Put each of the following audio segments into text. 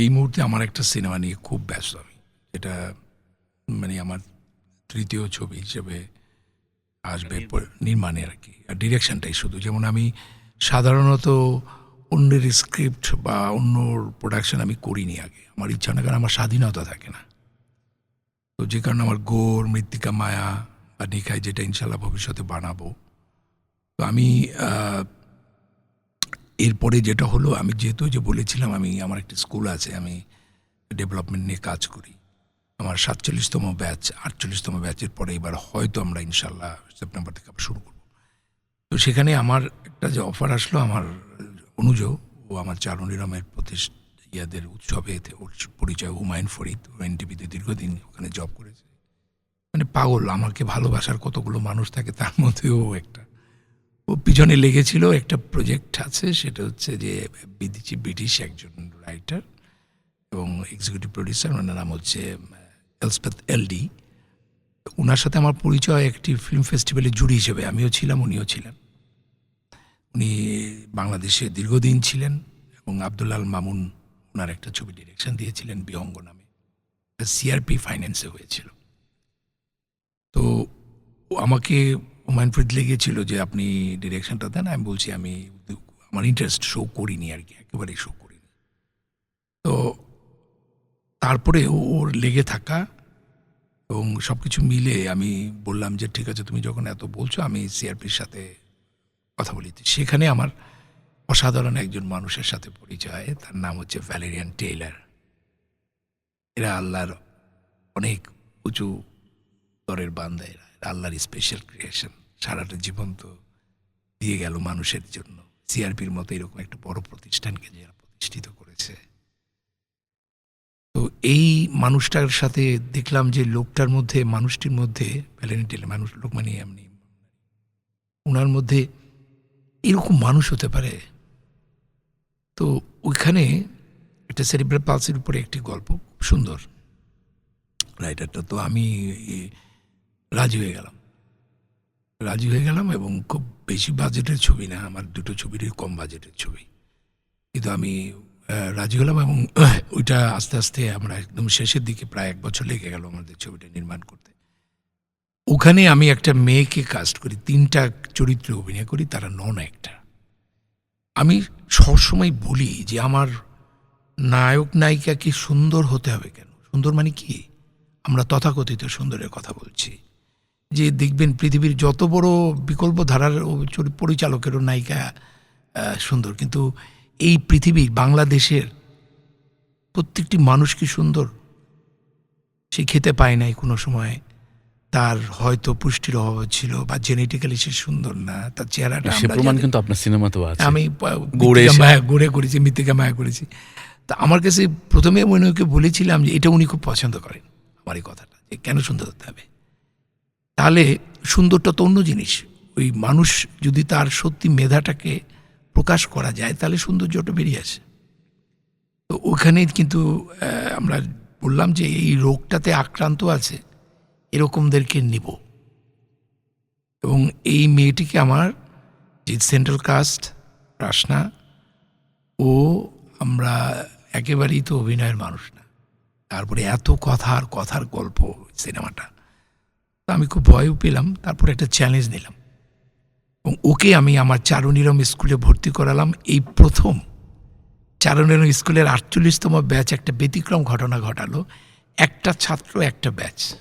এই মুহূর্তে আমার একটা সিনেমা নিয়ে খুব ব্যস্ত আমি। এটা মানে আমার তৃতীয় ছবি হিসেবে আসবে নির্মাণে। আর কি। আর ডিরেকশনটাই শুধু। যেমন আমি সাধারণত অন্যের স্ক্রিপ্ট বা অন্য প্রোডাকশন আমি করিনি আগে। আমার ইচ্ছা না কারণ আমার স্বাধীনতা থাকে না। তো যে কারণে আমার গোর মৃত্তিকা মায়া বা নিকায় যেটা ইনশাল্লাহ ভবিষ্যতে বানাবো। তো আমি এরপরে যেটা হলো, আমি যেহেতু যে বলেছিলাম, আমি, আমার একটা স্কুল আছে, আমি ডেভেলপমেন্ট নিয়ে কাজ করি। আমার সাতচল্লিশতম ব্যাচ আটচল্লিশতম ব্যাচের পরে এবার হয়তো আমরা ইনশাল্লাহ সেপ্টেম্বর থেকে আবার শুরু করব। তো সেখানে আমার একটা যে অফার আসলো, আমার অনুজ, ও আমার চারণীরামের প্রতিষ্ঠা ইয়াদের উৎসবে ওর পরিচয়, হুমায়ুন ফরিদ, ও এনটিভিতে দীর্ঘদিন ওখানে জব করেছে। মানে পাগল, আমাকে ভালোবাসার কতগুলো মানুষ থাকে, তার মধ্যেও একটা। ও পিছনে লেগেছিল একটা প্রজেক্ট আছে, সেটা হচ্ছে যে বিদেশি ব্রিটিশ একজন রাইটার এবং এক্সিকিউটিভ প্রডিউসার ওনার নাম হচ্ছে এলসপেথ এলডি ওনার সাথে আমার পরিচয় একটি ফিল্ম ফেস্টিভ্যালে জুরি হিসেবে, আমিও ছিলাম, উনিও ছিলেন। উনি বাংলাদেশে দীর্ঘদিন ছিলেন এবং আবদুল্লাল মামুন ওনার একটা ছবি ডিরেকশন দিয়েছিলেন, বিহঙ্গ নামে। সিআরপি ফাইন্যান্সে হয়েছিল। তো আমাকে হুমায়ুন ফরিদ লেগেছিল যে, আপনি ডিরেকশনটা দেন, আমি বলছি, আমি আমার ইন্টারেস্ট শো করিনি আর কি, একেবারেই শো করিনি। তো তারপরে ওর লেগে থাকা এবং সব কিছু মিলে আমি বললাম যে, ঠিক আছে, তুমি যখন এত বলছো, আমি সিআরপির সাথে কথা বলি। সেখানে আমার অসাধারণ একজন মানুষের সাথে পরিচয়, তার নাম হচ্ছে ভ্যালেরিয়ান টেইলার এরা আল্লাহর অনেক উঁচু স্তরের বান্দা এরা। আল্লাহর স্পেশাল ক্রিয়েশন সারাটা জীবন তো দিয়ে গেল মানুষের জন্য। সিআরপির মতো এরকম একটা বড় প্রতিষ্ঠানকে যারা প্রতিষ্ঠিত করেছে। তো এই মানুষটার সাথে দেখলাম যে লোকটার মধ্যে, মানুষটির মধ্যে ভ্যালেন্টাইন মানুষ লোক মানে এমনি ওনার মধ্যে এরকম মানুষ হতে পারে। তো ওইখানে একটা সেরিব্রাল পালসের উপরে একটি গল্প, খুব সুন্দর। রাইটারটা তো আমি রাজি হয়ে গেলাম। রাজি হয়ে গেলাম এবং খুব বেশি বাজেটের ছবি না, আমার দুটো ছবিরই কম বাজেটের ছবি। কিন্তু আমি রাজি হলাম এবং ওইটা আস্তে আস্তে আমরা একদম শেষের দিকে প্রায় এক বছর লেগে গেল আমাদের ছবিটা নির্মাণ করতে। ওখানে আমি একটা মেয়েকে কাস্ট করি, তিনটা চরিত্রে অভিনয় করি, তারা নন একটা। আমি সবসময় বলি যে, আমার নায়ক নায়িকা কি সুন্দর হতে হবে কেন? সুন্দর মানে কি? আমরা তথাকথিত সুন্দরের কথা বলছি। যে দেখবেন পৃথিবীর যত বড় বিকল্প ধারার পরিচালকেরও নায়িকা সুন্দর। কিন্তু এই পৃথিবী বাংলাদেশের প্রত্যেকটি মানুষ কি সুন্দর? সে খেতে পায় নাই কোনো সময়। তার হয়তো পুষ্টির অভাব ছিল বা জেনেটিক্যালি সে সুন্দর না। তার চেহারাটা সে আমরা প্রমাণ কিন্তু আপনার সিনেমাতেও আছে। আমি গড়ে মায়া গড়ে করেছি মৃত্তিকা মায়া করেছি। তা আমার কাছে প্রথমে মনে ওকে বলেছিলাম যে এটা উনি খুব পছন্দ করেন। আমার এই কথাটা যে কেন সুন্দর হতে হবে? তাহলে সুন্দরটা তো অন্য জিনিস। ওই মানুষ যদি তার সত্যি মেধাটাকে প্রকাশ করা যায়, তাহলে সৌন্দর্যটা বেরিয়ে আসে। তো ওখানে কিন্তু আমরা বললাম যে এই রোগটাতে আক্রান্ত আছে, এরকমদেরকে নিব। এবং এই মেয়েটিকে আমার যে সেন্ট্রাল কাস্ট, রাসনা, ও আমরা একেবারেই তো অভিনয়ের মানুষ না। তারপরে এত কথার কথার গল্প সিনেমাটা। তো আমি খুব ভয়ও পেলাম তারপরে একটা চ্যালেঞ্জ নিলাম। এবং ওকে আমি আমার চারুনিরম স্কুলে ভর্তি করালাম। এই প্রথম চারুনিরম স্কুলের আটচল্লিশতম ব্যাচ একটা ব্যতিক্রম ঘটনা ঘটালো। একটা ছাত্র একটা ব্যাচ।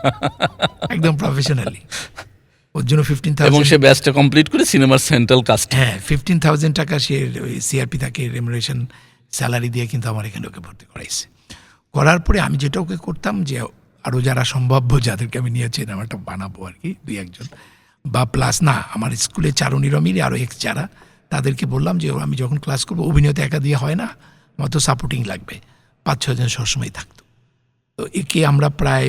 একদম প্রফেশনালি ওর জন্য ফিফটিন এবং থাউজেন্ড সে ব্যাচটা কমপ্লিট করে সিনেমার সেন্ট্রাল কাস্ট হ্যাঁ ফিফটিন থাউজেন্ড টাকা সে ওই সিআরপি তাকে রেমুনারেশন স্যালারি দিয়ে কিন্তু আমার এখানে ওকে ভর্তি করাইছে। করার পরে আমি যেটা ওকে করতাম যে আরও যারা সম্ভাব্য যাদেরকে আমি নিয়েছি একটা বানাবো আর কি, দুই একজন। বা প্লাস না, আমার স্কুলে চারণীরমিরই আরও এক্স যারা, তাদেরকে বললাম যে, আমি যখন ক্লাস করব, অভিনয়তে একা দিয়ে হয় না, আমার তো সাপোর্টিং লাগবে। পাঁচ ছজন সবসময় থাকতো। তো একে আমরা প্রায়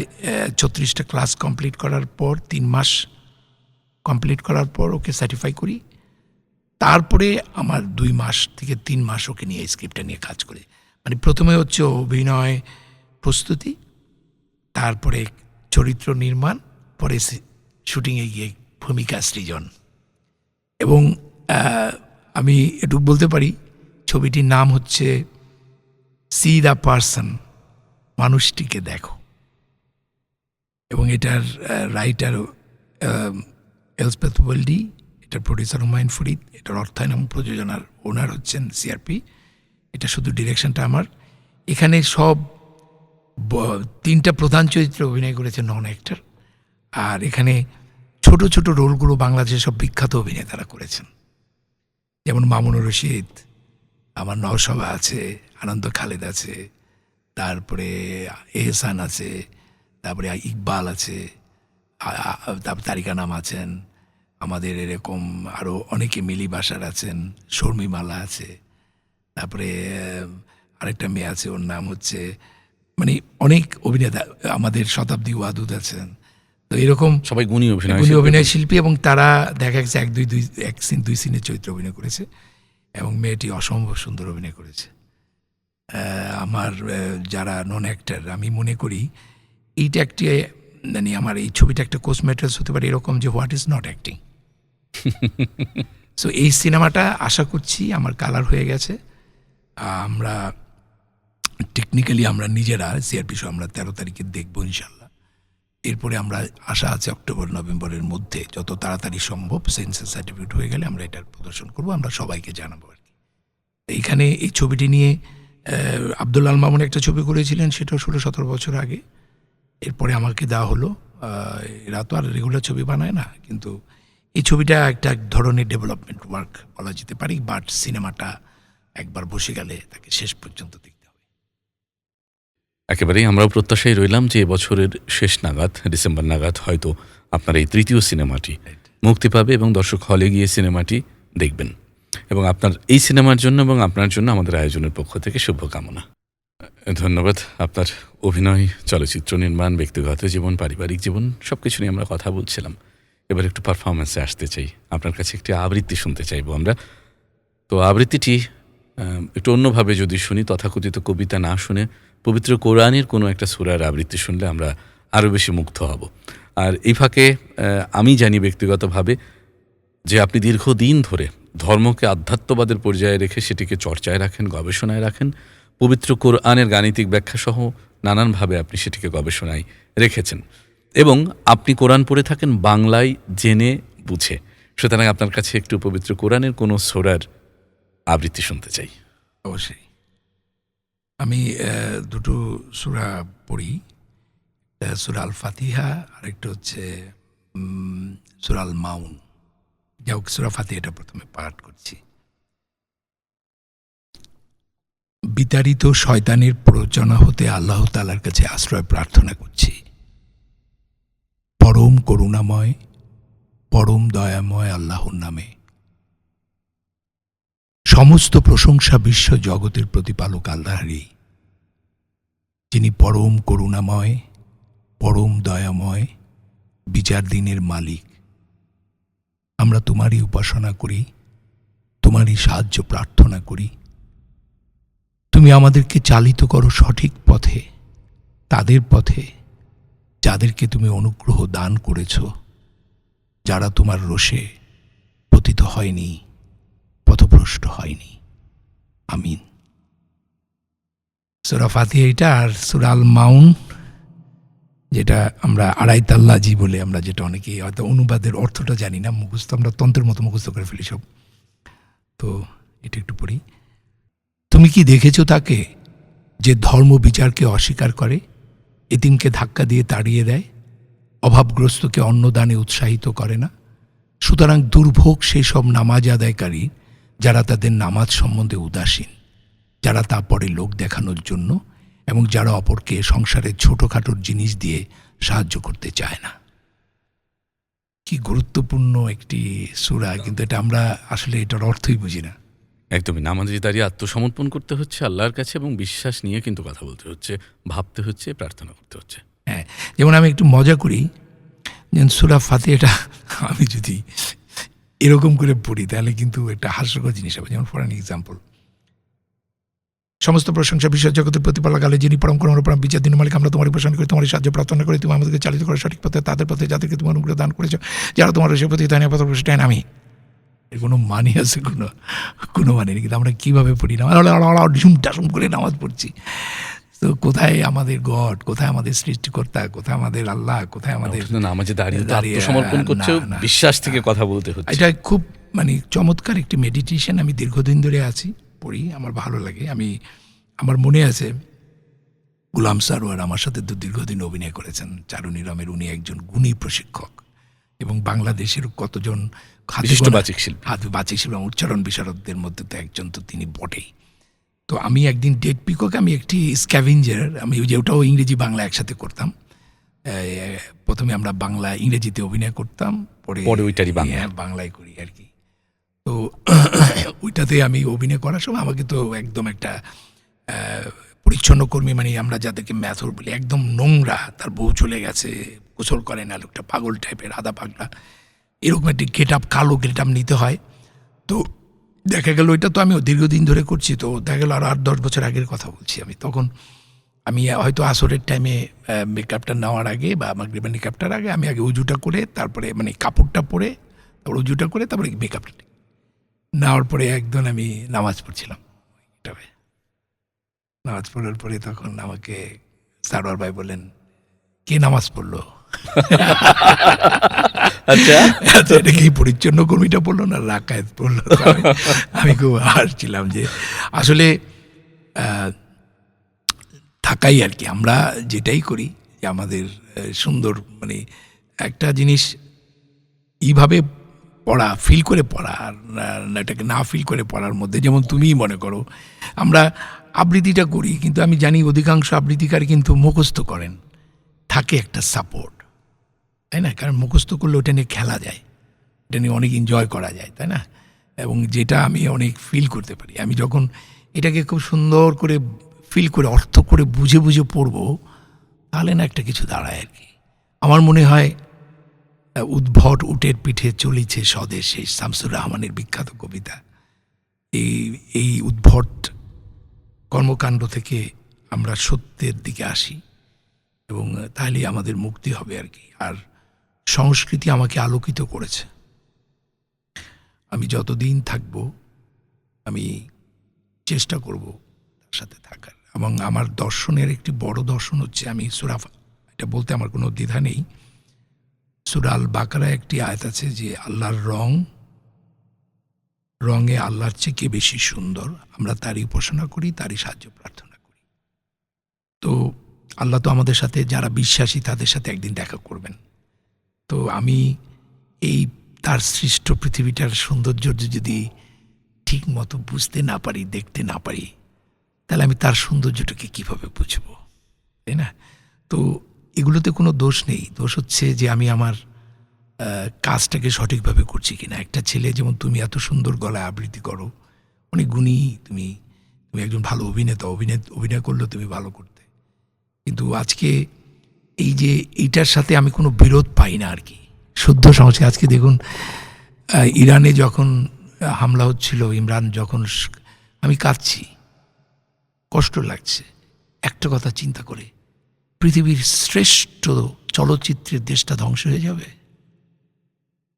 ছত্রিশটা ক্লাস কমপ্লিট করার পর, তিন মাস কমপ্লিট করার পর ওকে সার্টিফাই করি। তারপরে আমার দুই মাস থেকে তিন মাস ওকে নিয়ে স্ক্রিপ্টটা নিয়ে কাজ করে। মানে প্রথমে হচ্ছে অভিনয় প্রস্তুতি তারপরে চরিত্র নির্মাণ, পরে শুটিংয়ে গিয়ে ভূমিকা, সৃজন। এবং আমি একটু বলতে পারি, ছবিটির নাম হচ্ছে সি দ্য পার্সন মানুষটিকে দেখো। এবং এটার রাইটার এলসপেথ ওয়েলডি এটার প্রডিউসার হুমায়ুন ফরিদ, এটার অর্থায়ন এবং প্রযোজনার ওনার হচ্ছেন সিআরপি এটা শুধু ডিরেকশনটা আমার। এখানে সব তিনটা প্রধান চরিত্রে অভিনয় করেছে নন অ্যাক্টর। আর এখানে ছোট ছোট রোলগুলো বাংলাদেশের সব বিখ্যাত অভিনেতারা করেছেন। যেমন মামুনুর রশিদ, আমার নওসভা আছে, আনন্দ খালেদ আছে, তারপরে এহসান আছে, তারপরে ইকবাল আছে তারপর তারিকা নাম আছেন, আমাদের এরকম আরও অনেকে মিলি বাসার আছেন, শর্মিমালা আছে, তারপরে আরেকটা মেয়ে আছে, ওর নাম হচ্ছে মানে অনেক অভিনেতা আমাদের শতাব্দী ওয়াদুদ আছেন। তো এরকম সবাই গুণী অভিনয় গুণী অভিনয় শিল্পী এবং তারা দেখা গেছে এক দুই দুই এক সিন দুই সিনের চরিত্র অভিনয় করেছে এবং মেয়েটি অসম্ভব সুন্দর অভিনয় করেছে। আমার যারা নন অ্যাক্টার আমি মনে করি এইটা একটি মানে আমার এই ছবিটা একটা কোর্স ম্যাটেরিয়ালস হতে পারে এরকম যে what is not acting so এই সিনেমাটা আশা করছি আমার কালার হয়ে গেছে। আমরা টেকনিক্যালি আমরা নিজেরা সিআরপি শো আমরা তেরো তারিখে দেখব ইনশাল্লাহ। এরপরে আমরা আশা আছে অক্টোবর নভেম্বরের মধ্যে যত তাড়াতাড়ি সম্ভব সেন্সার সার্টিফিকেট হয়ে গেলে আমরা এটার প্রদর্শন করব আমরা সবাইকে জানাব আর কি। এইখানে এই ছবিটি নিয়ে আহ, আব্দুল আল মামুন একটা ছবি করেছিলেন সেটা ষোলো সতেরো বছর আগে। এরপরে আমাকে দেওয়া হলো এরা তো আর রেগুলার ছবি বানায় না কিন্তু এই ছবিটা একটা এক ধরনের ডেভেলপমেন্ট ওয়ার্ক বলা যেতে পারি বাট সিনেমাটা একবার বসে গেলে তাকে শেষ পর্যন্ত হবে একেবারেই আমরাও প্রত্যাশায় রইলাম যে এবছরের শেষ নাগাদ, ডিসেম্বর নাগাদ হয়তো আপনার এই তৃতীয় সিনেমাটি মুক্তি পাবে এবং দর্শক হলে গিয়ে সিনেমাটি দেখবেন। এবং আপনার এই সিনেমার জন্য এবং আপনার জন্য আমাদের আয়োজনের পক্ষ থেকে শুভকামনা। ধন্যবাদ আপনার অভিনয়, চলচ্চিত্র নির্মাণ, ব্যক্তিগত জীবন, পারিবারিক জীবন সব কিছু নিয়ে আমরা কথা বলছিলাম। এবার একটু পারফরমেন্সে আসতে চাই। আপনার কাছে একটি আবৃত্তি শুনতে চাইব আমরা। তো আবৃত্তিটি একটু অন্যভাবে যদি শুনি, তথাকথিত কবিতা না শুনে পবিত্র কোরআনের কোনো একটা সুরার আবৃত্তি শুনলে আমরা আরও বেশি মুগ্ধ হব। আর এই ফাঁকে আমি জানি ব্যক্তিগতভাবে যে আপনি দীর্ঘদিন ধরে ধর্মকে আধ্যাত্মবাদের পর্যায়ে রেখে সেটিকে চর্চায় রাখেন, গবেষণায় রাখেন, পবিত্র কোরআনের গাণিতিক ব্যাখ্যাসহ নানানভাবে আপনি সেটিকে গবেষণায় রেখেছেন এবং আপনি কোরআন পড়ে থাকেন বাংলায় জেনে বুঝে। সুতরাং আপনার কাছে একটু পবিত্র কোরআনের কোনো সোরার আবৃত্তি শুনতে চাই। অবশ্যই। আমি দুটো সুরা পড়ি। সুরা আল ফাতিহা আরেকটা হচ্ছে সুরাল মাউন যাই হোক, সুরা ফাতিহাটা প্রথমে পাঠ করছি। বিতাড়িত শয়তানের প্ররোচনা হতে আল্লাহ তালার কাছে আশ্রয় প্রার্থনা করছি। পরম করুণাময়, পরম দয়াময় আল্লাহর নামে। সমস্ত প্রশংসা বিশ্ব জগতের প্রতিপালক আল্লাহরই, যিনি পরম করুণাময়, পরম দয়াময়, বিচার দিনের মালিক। আমরা তোমারই উপাসনা করি, তোমারই সাহায্য প্রার্থনা করি। তুমি আমাদেরকে চালিত করো সঠিক পথে, তাদের পথে, যাদেরকে তুমি অনুগ্রহ দান করেছ, যারা তোমার রোষে পতিত হয়নি। পথভ্রষ্ট হয়নি। আমিন। সুরা ফাতিহা আর সুরাল মাউন যেটা আমরা আড়াই তাল্লাজি বলে আমরা যেটা অনেকে হয়তো অনুবাদের অর্থটা জানি না, মুখস্থ আমরা তন্ত্রের মতো মুখস্থ করে ফেলি সব। তো এটা একটু পড়ি। তুমি কি দেখেছ তাকে যে ধর্ম বিচারকে অস্বীকার করে, এতিমকে ধাক্কা দিয়ে তাড়িয়ে দেয়, অভাবগ্রস্তকে অন্নদানে উৎসাহিত করে না? সুতরাং দুর্ভোগ সেই সব নামাজ আদায়কারী যারা তাদের নামাজ সম্বন্ধে উদাসীন যারা তা পরে লোক দেখানোর জন্য এবং যারা অপরকে সংসারের ছোটোখাটোর জিনিস দিয়ে সাহায্য করতে চায় না। কি গুরুত্বপূর্ণ একটি সুরা কিন্তু এটা আমরা আসলে এটার অর্থই বুঝি না। একদমই নামাজে দাঁড়িয়ে আত্মসমর্পণ করতে হচ্ছে আল্লাহর কাছে এবং বিশ্বাস নিয়ে কিন্তু কথা বলতে হচ্ছে ভাবতে হচ্ছে প্রার্থনা করতে হচ্ছে। হ্যাঁ যেমন আমি একটু মজা করি যেমন সুরা ফাতে এটা আমি যদি এরকম করে পড়ি তাহলে কিন্তু একটা হাস্যকর জিনিস হবে যেমন ফর অ্যান এক্সাম্পল সমস্ত প্রশংসা বিশ্ব জগতের প্রতিপালক আলে যিনি পরম করম পরম বিচার দিন মালিক আমরা তোমার উপাসনা করি তোমার সাহায্য প্রার্থনা করি তুমি আমাদেরকে চালিত করো সঠিক পথে তাদের পথে যাদেরকে তুমি অনুগ্রহ দান করেছ যারা তোমার সে প্রতি দানীয় পথ সেটাই আমি এর কোনো মানে আছে কোনো কোনো মানে নেই কিন্তু আমরা কীভাবে পড়ি না ডিসুম টাসুম করে নামাজ পড়ছি তো কোথায় আমাদের গড? কোথায় আমাদের সৃষ্টিকর্তা? কোথায় আমাদের আল্লাহ? কোথায় আমাদের নামাজে দাঁড়িয়ে দাঁড়িয়ে, আত্মসমর্পণ না, করছে বিশ্বাস থেকে কথা বলতে হচ্ছে। এটা খুব মানে চমৎকার একটি মেডিটেশন আমি দীর্ঘদিন ধরে আছি পড়ি আমার ভালো লাগে। আমি আমার মনে আছে গুলাম সারোয়ার আমার সাথে তো দীর্ঘদিন অভিনয় করেছেন চারুনি রামের উনি একজন গুণী প্রশিক্ষক। এবং বাংলাদেশের কতজন বাচিক শিল্পী। বাচিক শিল্পী এবং উচ্চারণ বিশারদদের মধ্যে তো একজন তো তিনি বটেই। তো আমি একদিন ডেট পিকক আমি একটি স্ক্যাভেঞ্জার আমি ওই যে ওটাও ইংরেজি বাংলা একসাথে করতাম। প্রথমে আমরা বাংলা ইংরেজিতে অভিনয় করতাম পরে পরে ওইটারই বাংলা। হ্যাঁ বাংলায় করি আর কি। তো ওইটাতে আমি অভিনয় করার সময় আমাকে তো একদম একটা পরিচ্ছন্ন কর্মী মানে আমরা যাদেরকে ম্যাথর বলি একদম নোংরা তার বউ চলে গেছে গোসল করে না লোকটা পাগল টাইপের আদা পাগলা। এরকম একটি গেট আপ কালো গেট আপ নিতে হয়। তো দেখা গেল ওইটা তো আমি দীর্ঘদিন ধরে করছি, তো দেখা গেল আর আট, দশ বছর আগের কথা বলছি আমি। তখন আমি হয়তো আসরের টাইমে মেকআপটা নেওয়ার আগে বা আমার মেকআপটার আগে আমি আগে উজুটা করে, তারপরে মানে কাপড়টা পরে, তারপর উজুটা করে, তারপরে মেকআপটা। নেওয়ার পরে একদম আমি নামাজ পড়ছিলাম। নামাজ পড়ার পরে তখন আমাকে সারোয়ার ভাই বললেন, কে নামাজ পড়ল? আচ্ছা। এটা কি পরিচ্ছন্ন কর্মীটা পড়ল না রাকায়ত পড়ল? আমি- খুব হাসছিলাম যে আসলে থাকাই আর কি। আমরা যেটাই করি যে আমাদের সুন্দর মানে একটা জিনিস এইভাবে পড়া ফিল করে পড়া আর এটাকে না ফিল করে পড়ার মধ্যে। যেমন তুমিই মনে করো, আমরা আবৃত্তিটা করি, কিন্তু আমি জানি অধিকাংশ আবৃত্তিকার কিন্তু মুখস্থ করেন। থাকে একটা সাপোর্ট তাই না? কারণ মুখস্থ করলে ওটা নিয়ে খেলা যায়। এটা নিয়ে অনেক এনজয় করা যায়, তাই না? এবং যেটা আমি অনেক ফিল করতে পারি। আমি যখন এটাকে খুব সুন্দর করে ফিল করে, অর্থ করে বুঝে বুঝে পড়ব, তাহলে না একটা কিছু দাঁড়ায় আর কি। আমার মনে হয় উদ্ভট উটের পিঠে চলিছে স্বদেশে শামসুর রহমানের বিখ্যাত কবিতা। এই এই উদ্ভট কর্মকাণ্ড থেকে আমরা সত্যের দিকে আসি এবং তাহলেই আমাদের মুক্তি হবে আর কি। আর সংস্কৃতি আমাকে আলোকিত করেছে। আমি যতদিন থাকব, আমি চেষ্টা করব তার সাথে থাকার। এবং আমার দর্শনের একটি বড় দর্শন হচ্ছে, আমি সুরাফ এটা বলতে আমার কোনো দ্বিধা নেই। সুরাল বাকারা একটি আয়াত আছে যে, আল্লাহর রং, রঙে আল্লাহর চেয়ে বেশি সুন্দর? আমরা তারই উপাসনা করি, তারই সাহায্য প্রার্থনা করি। তো আল্লাহ তো আমাদের সাথে, যারা বিশ্বাসী, তাদের সাথে একদিন দেখা করবেন। তো আমি এই তার সৃষ্ট পৃথিবীটার সৌন্দর্য যদি ঠিক মতো বুঝতে না পারি, দেখতে না পারি, তাহলে আমি তার সৌন্দর্যটাকে কীভাবে বুঝব? তাই না? তো এগুলোতে কোনো দোষ নেই। দোষ হচ্ছে যে আমি আমার কাজটাকে সঠিকভাবে করছি কিনা। একটা ছেলে, যেমন তুমি এত সুন্দর গলায় আবৃত্তি করো, অনেক গুণী তুমি। তুমি একজন ভালো অভিনেতা, অভিনেত, অভিনয় করলেও তুমি ভালো করতে। কিন্তু আজকে এই যে এইটার সাথে আমি কোনো বিরোধ পাই না আর কি। শুদ্ধ সংস্কৃতি আজকে দেখুন ইরানে যখন হামলা হচ্ছিল, ইমরান যখন আমি কাঁদছি। কষ্ট লাগছে। একটা কথা চিন্তা করে, পৃথিবীর শ্রেষ্ঠ চলচ্চিত্রের দেশটা ধ্বংস হয়ে যাবে?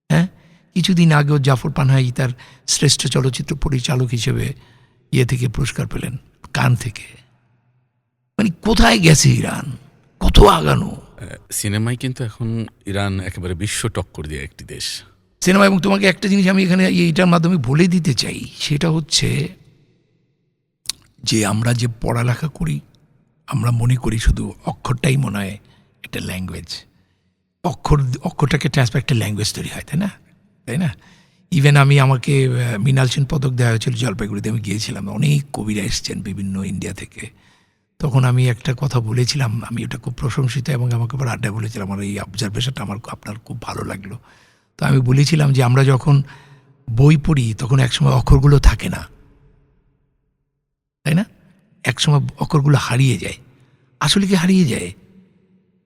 হ্যাঁ? কিছুদিন আগেও জাফর পানহাই তার শ্রেষ্ঠ চলচ্চিত্র পরিচালক হিসেবে ইয়ে থেকে পুরস্কার পেলেন, কান থেকে। মানে কোথায় গেছে ইরান? কত আগানো? সিনেমায় কিন্তু এখন ইরান একেবারে বিশ্ব টক্কর দিয়ে একটি দেশ। সিনেমা এবং তোমাকে একটা জিনিস আমি এখানে এইটার মাধ্যমে বলে দিতে চাই সেটা হচ্ছে যে আমরা যে পড়ালেখা করি আমরা মনে করি শুধু অক্ষরটাই মনে হয় একটা ল্যাঙ্গুয়েজ অক্ষর অক্ষরটাকে ট্রান্সফার একটা ল্যাঙ্গুয়েজ তৈরি হয় তাই না? তাই না? ইভেন আমি আমাকে মৃণাল সেন পদক দেওয়া হয়েছিল জলপাইগুড়িতে আমি গিয়েছিলাম অনেক কবিরা এসছেন বিভিন্ন ইন্ডিয়া থেকে। তখন আমি একটা কথা বলেছিলাম, আমি ওটা খুব প্রশংসিত এবং আমাকে আবার আড্ডা বলেছিলাম আমার এই অবজারভেশনটা আমার আপনার খুব ভালো লাগল। তো আমি বলেছিলাম যে, আমরা যখন বই পড়ি, তখন একসময় অক্ষরগুলো থাকে না। তাই না? একসময় অক্ষরগুলো হারিয়ে যায়। আসলে কি হারিয়ে যায়?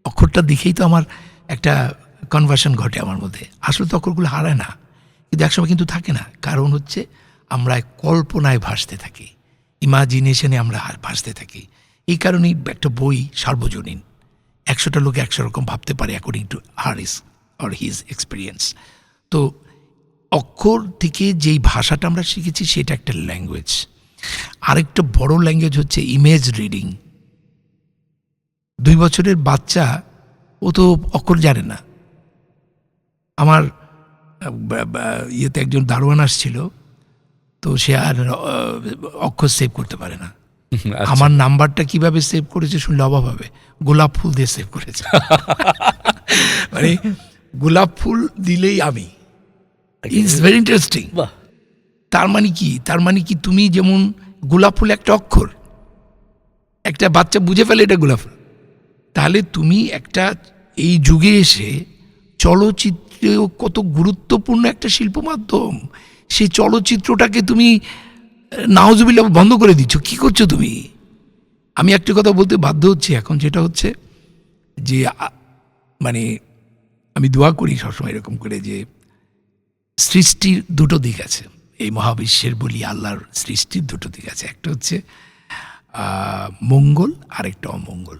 অক্ষরটা দেখেই তো আমার একটা কনভার্সন ঘটে আমার মধ্যে। আসলে তো অক্ষরগুলো হারায় না, কিন্তু একসময় কিন্তু থাকে না। কারণ হচ্ছে, আমরা কল্পনায় ভাসতে থাকি, ইমাজিনেশনে আমরা ভাসতে থাকি। এই কারণেই একটা বই সার্বজনীন। একশোটা লোক একশো রকম ভাবতে পারে according to her is or his experience তো অক্ষর থেকে যেই ভাষাটা আমরা শিখেছি সেটা একটা ল্যাঙ্গুয়েজ আরেকটা বড় ল্যাঙ্গুয়েজ হচ্ছে ইমেজ রিডিং দুই বছরের বাচ্চা, ও তো অক্ষর জানে না। আমার ইয়েতে একজন দারোয়ান আসছিল, তো সে আর অক্ষর সেভ করতে পারে না। আমার নাম্বারটা কীভাবে সেভ করেছে শুনলে অভাব হবে। গোলাপ ফুল দিয়ে সেভ করেছে। মানে গোলাপ ফুল দিলেই আমি। ইটস ভেরি ইন্টারেস্টিং তার মানে কি? তার মানে কি তুমি যেমন গোলাপ ফুল একটা অক্ষর একটা বাচ্চা বুঝে ফেলে এটা গোলাপ ফুল তাহলে তুমি একটা এই যুগে এসে চলচ্চিত্রেও কত গুরুত্বপূর্ণ একটা শিল্প মাধ্যম সেই চলচ্চিত্রটাকে তুমি নাওজবিল্লা বন্ধ করে দিচ্ছ, কি করছ তুমি? আমি একটি কথা বলতে বাধ্য হচ্ছি এখন যেটা হচ্ছে যে মানে আমি দোয়া করি সবসময় এরকম করে যে, সৃষ্টির দুটো দিক আছে। এই মহাবিশ্বের বলি আল্লাহর সৃষ্টির দুটো দিক আছে। একটা হচ্ছে মঙ্গল, আরেকটা অমঙ্গল।